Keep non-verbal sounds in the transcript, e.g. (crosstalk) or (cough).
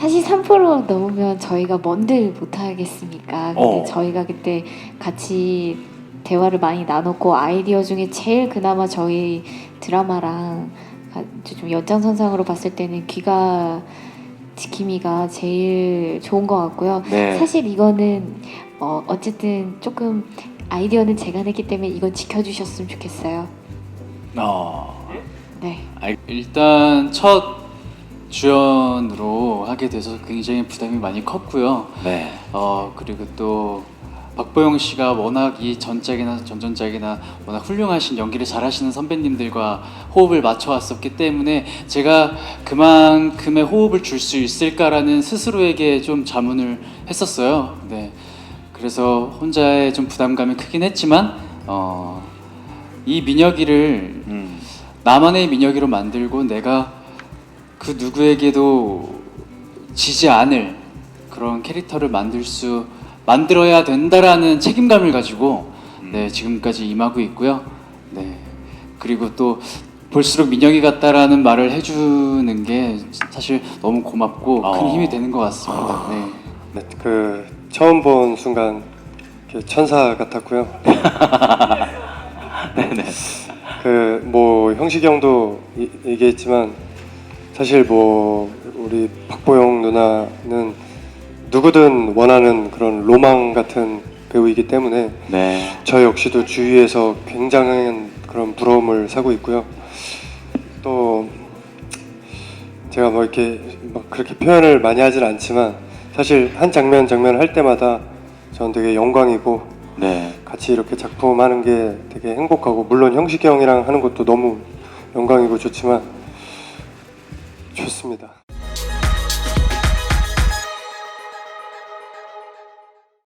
사실 3% 넘으면 저희가 뭔들 못하겠습니까? 근데 어. 저희가 그때 같이 대화를 많이 나눴고 아이디어 중에 제일 그나마 저희 드라마랑 가- 좀 연장선상으로 봤을 때는 귀가 지킴이가 제일 좋은 것 같고요. 네. 사실 이거는 어, 어쨌든 조금 아이디어는 제가 냈기 때문에 이건 지켜주셨으면 좋겠어요. 어. 네. 일단 첫 주연으로 하게 돼서 굉장히 부담이 많이 컸고요. 네. 어 그리고 또 박보영 씨가 워낙 이 전작이나 전전작이나 워낙 훌륭하신 연기를 잘하시는 선배님들과 호흡을 맞춰 왔었기 때문에 제가 그만큼의 호흡을 줄 수 있을까라는 스스로에게 좀 자문을 했었어요. 네. 그래서 혼자의 좀 부담감이 크긴 했지만 어, 이 민혁이를 음. 나만의 민혁이로 만들고 내가 그 누구에게도 지지 않을 그런 캐릭터를 만들 수 만들어야 된다라는 책임감을 가지고 네 지금까지 임하고 있고요. 네 그리고 또 볼수록 민혁이 같다라는 말을 해주는 게 사실 너무 고맙고 어. 큰 힘이 되는 것 같습니다. 네. 네, 그 처음 본 순간 이렇게 천사 같았고요. 네네. (laughs) 그 뭐 형식이 형도 이- 얘기했지만 사실 뭐 우리 박보영 누나는 누구든 원하는 그런 로망 같은 배우이기 때문에 네. 저 역시도 주위에서 굉장한 그런 부러움을 사고 있고요. 또 제가 뭐 이렇게 막 그렇게 표현을 많이 하진 않지만 사실 한 장면 장면 할 때마다 저는 되게 영광이고 네. 같이 이렇게 작품하는 게 되게 행복하고 물론 형식이 형이랑 하는 것도 너무 영광이고 좋지만 좋습니다.